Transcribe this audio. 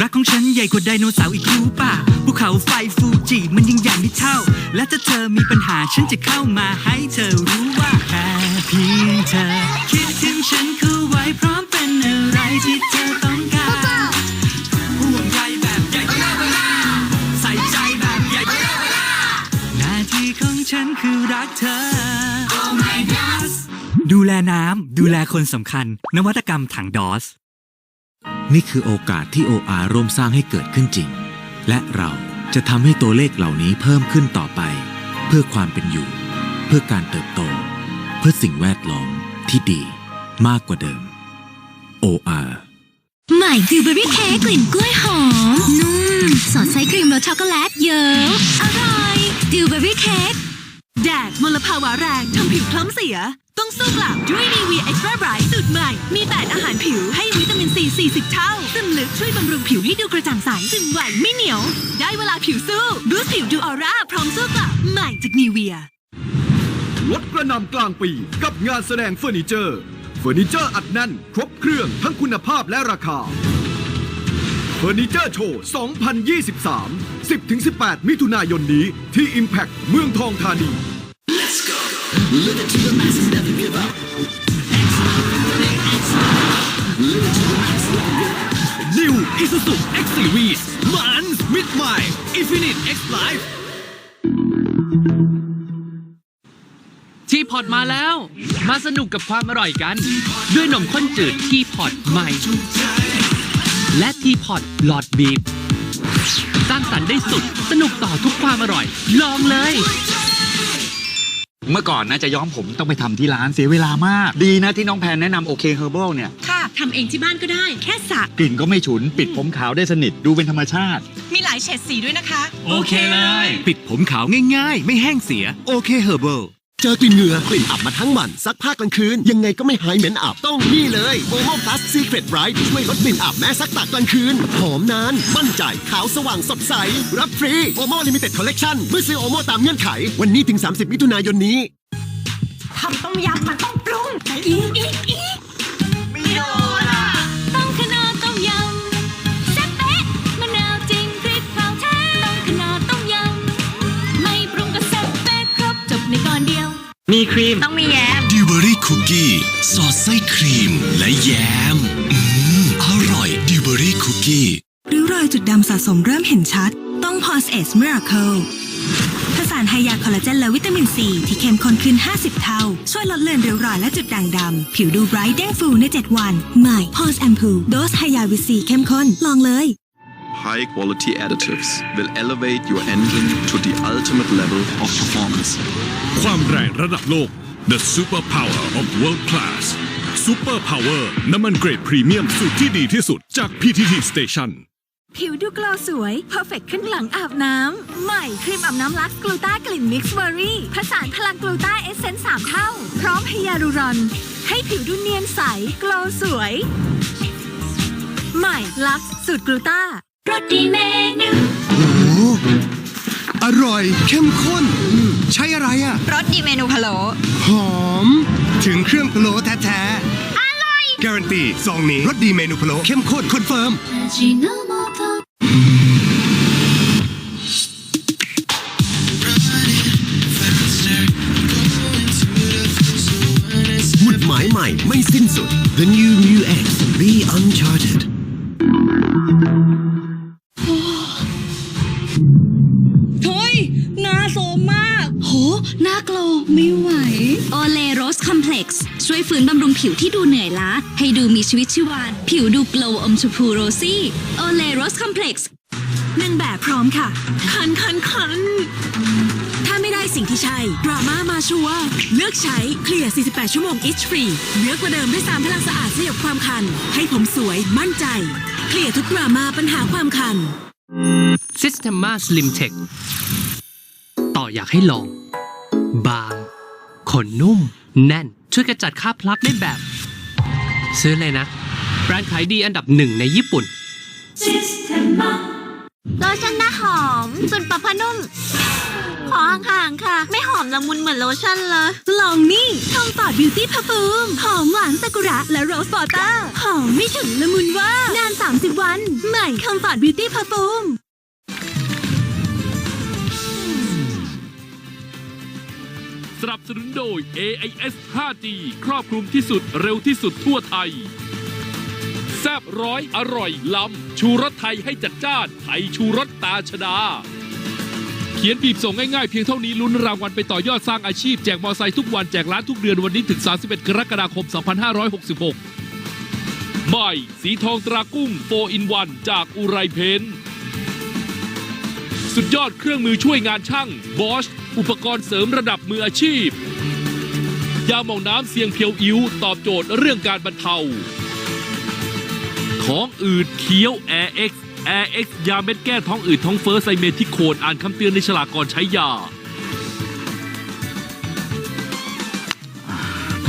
รักของฉันใหญ่กว่าไดโนเสาร์อีกรู้ป่ะภูเขาไฟฟูจิมันยังใหญ่ไม่เท่า และถ้าเธอมีปัญหาฉันจะเข้ามาให้เธอรู้ว่าแค่เพียงเธอ คิดถึงฉันเข้าไว้พร้อมเป็นอะไรที่เธอต้องการห่วงใยแบบใหญ่เวลาเลาใส่ใจแบบใหญ่เวลาเลาหน้าที่ของฉันคือรักเธอ Oh my God ดูแลน้ำดูแลคนสำคัญ นวัตกรรมถังดอส นี่คือโอกาสที่ OR ร่วมสร้างให้เกิดขึ้นจริง และเราจะทำให้ตัวเลขเหล่านี้เพิ่มขึ้นต่อไป เพื่อความเป็นอยู่ เพื่อการเติบโต เพื่อสิ่งแวดล้อมที่ดีมากกว่าเดิม OR ใหม่ดิวเบอรี่เค้กกลิ่นกล้วยหอม นุ่ม สอดไส้ครีมรสช็อกโกแลตเยิ้มอร่อยดิวเบอรี่เค้กแดดมลภาวะแรงทำผิวคล้ำเสีย ต้องสู้กลับด้วยนีวีเอ็กซ์ตร้าไบรท์สูตรใหม่ มี8อาหารผิวให้วิตามินซี40 เท่า ซึมลึกช่วยบำรุงผิวให้ดูกระจ่างใสซึมไหวไม่เหนียว ได้เวลาผิวสู้บูสต์ผิวดูออร่าพร้อมสู้กลับใหม่จากนีเวียลดกระนำกลางปีกับงานแสดงเฟอร์นิเจอร์ เฟอร์นิเจอร์อัดแน่น ครบเครื่องทั้งคุณภาพและราคา เฟอร์นิเจอร์โชว์ 2023 10-18 มิถุนายนนี้ที่ Impact เมืองทองธานี New Isuzu X Series มันมิดใหม่ Infinite X Life ทีพอตมาแล้ว มาสนุกกับความอร่อยกัน ด้วยนมข้นจืดทีพอตใหม่ และทีพอตหลอดบีบ สร้างสรรค์ได้สุด สนุกต่อทุกความอร่อย ลองเลย เมื่อก่อนนะจะย้อมผมต้องไปทำที่ร้านเสียเวลามาก ดีนะที่น้องแพนแนะนำโอเคเฮอร์เบิลเนี่ย ค่ะทำเองที่บ้านก็ได้ แค่สระกลิ่นก็ไม่ฉุน ปิดผมขาวได้สนิทดูเป็นธรรมชาติ มีหลายเฉดสีด้วยนะคะโอเคเลยปิดผมขาวง่ายๆ ไม่แห้งเสีย โอเคเฮอร์เบิล เจอกลิ่นเหงื่อกลิ่นอับมาทั้งวันซักผ้ากลางคืน ยังไงก็ไม่หายเหม็นอับต้องนี่เลยโอโม plus secret bright ช่วยลดกลิ่นอับแม้ซักตากกลางคืน หอมนาน มั่นใจ ขาวสว่างสดใส รับฟรีโอโม limited collection เมื่อซื้อโอโมตามเงื่อนไข วันนี้ถึง 30 มิถุนายนนี้ทำต้มยำมันต้องปรุงอีกอีกอีก มีครีม ต้องมีแยม ดิวเบอรี่คุกกี้สอดไส้ครีมและแยม อืม อร่อยดิวเบอรี่คุกกี้ริ้วรอยจุดดำสะสมเริ่มเห็นชัด ต้อง Pause Age Miracle ผสานไฮยาคอลลาเจนและวิตามินซีที่เข้มข้นขึ้น 50 เท่า ช่วยลดเลือนริ้วรอยและจุดด่างดำ ผิวดูไบรท์เด้งฟูใน 7 วัน ใหม่ Pause Ampoule โดสไฮยาวิซีเข้มข้น ลองเลย High quality additives will elevate your engine to the ultimate level of performance. ความแรงระดับโลก The Super Power of World Class Super Power น้ำมันเกรดพรีเมียมสูตรที่ดีที่สุดจาก PTT Station ผิวดูกลอสวย เพอร์เฟกขึ้นหลังอาบน้ำ ใหม่ครีมอาบน้ำลักซ์กลูต้ากลิ่นมิกซ์เบอร์รี่ ผสานพลังกลูต้าเอเซนส์3เท่า พร้อมไฮยาลูรอน ให้ผิวดูเนียนใส กลอสวย ใหม่ลักซ์สูตรกลูต้า รสดีเมนูอร่อย เข้มข้น ใช้อะไรอะ รสดีเมนูพะโล้หอม ถึงเครื่องพะโล้แท้ๆอร่อยการันตีซองนี้รสดีเมนูพะโล้เข้มข้นคอนเฟิร์มจิโนโมโตหมุดหมายใหม่ไม่สิ้นสุด The New Mu โซมมาก โหหน้าโกลว์ไม่ไหว โอเลโรสคอมเพล็กซ์ช่วยฟื้นบำรุงผิวที่ดูเหนื่อยล้า ให้ดูมีชีวิตชีวา ผิวดูโกลว์อมชมพูโรซี่โอเลโรสคอมเพล็กซ์นางแบบพร้อมค่ะ คันคันคันถ้าไม่ได้สิ่งที่ใช่ดราม่ามาชัวร์เลือกใช้เคลียร์ 48 ชั่วโมง itch free เลือกกว่าเดิมด้วยสามพลังสะอาดสยบความคัน ให้ผมสวยมั่นใจ เคลียร์ทุกดราม่าปัญหาความคัน Systema Slim Tech ต่ อยากให้ลอง บางขนนุ่ม แน่น ช่วยกระจัดคราบพลักได้แบบ ซื้อเลยนะ แบรนด์ขายดีอันดับหนึ่งในญี่ปุ่น โลชั่นหน้าหอมส่วนปรับผ้านุ่ม ขอห่างๆค่ะ ไม่หอมละมุนเหมือนโลชั่นเลย ลองนี่คอมฟอร์ตบิวตี้พาฟูม หอมหวานซากุระและโรสวอเตอร์ หอมไม่ถึงละมุนว่า นาน 30 วัน ใหม่คอมฟอร์ตบิวตี้พาฟูม สนับสนุนโดย AIS 5G ครอบคลุมที่สุดเร็วที่สุดทั่วไทย แซบร้อยอร่อยล้ำ ชูรสไทยให้จัดจ้านไทยชูรสตาชดา เขียนบีบส่งง่ายๆ เพียงเท่านี้ลุ้นรางวัลไปต่อยอดสร้างอาชีพ แจกมอไซค์ทุกวันแจกล้านทุกเดือนวันนี้ถึง 31 กรกฎาคม 2566ใหม่สีทองตรากุ้ง4 in 1จากอุไรเพน สุดยอดเครื่องมือช่วยงานช่างบอชอุปกรณ์เสริมระดับมืออาชีพ ยาหมองน้ำเสียงเพียวอิ้วตอบโจทย์เรื่องการบรรเทา ท้องอืดเคี้ยว Air X Air X ยาเม็ดแก้ท้องอืดท้องเฟ้อไซเมทิโคนอ่านคำเตือนในฉลากก่อนใช้ยา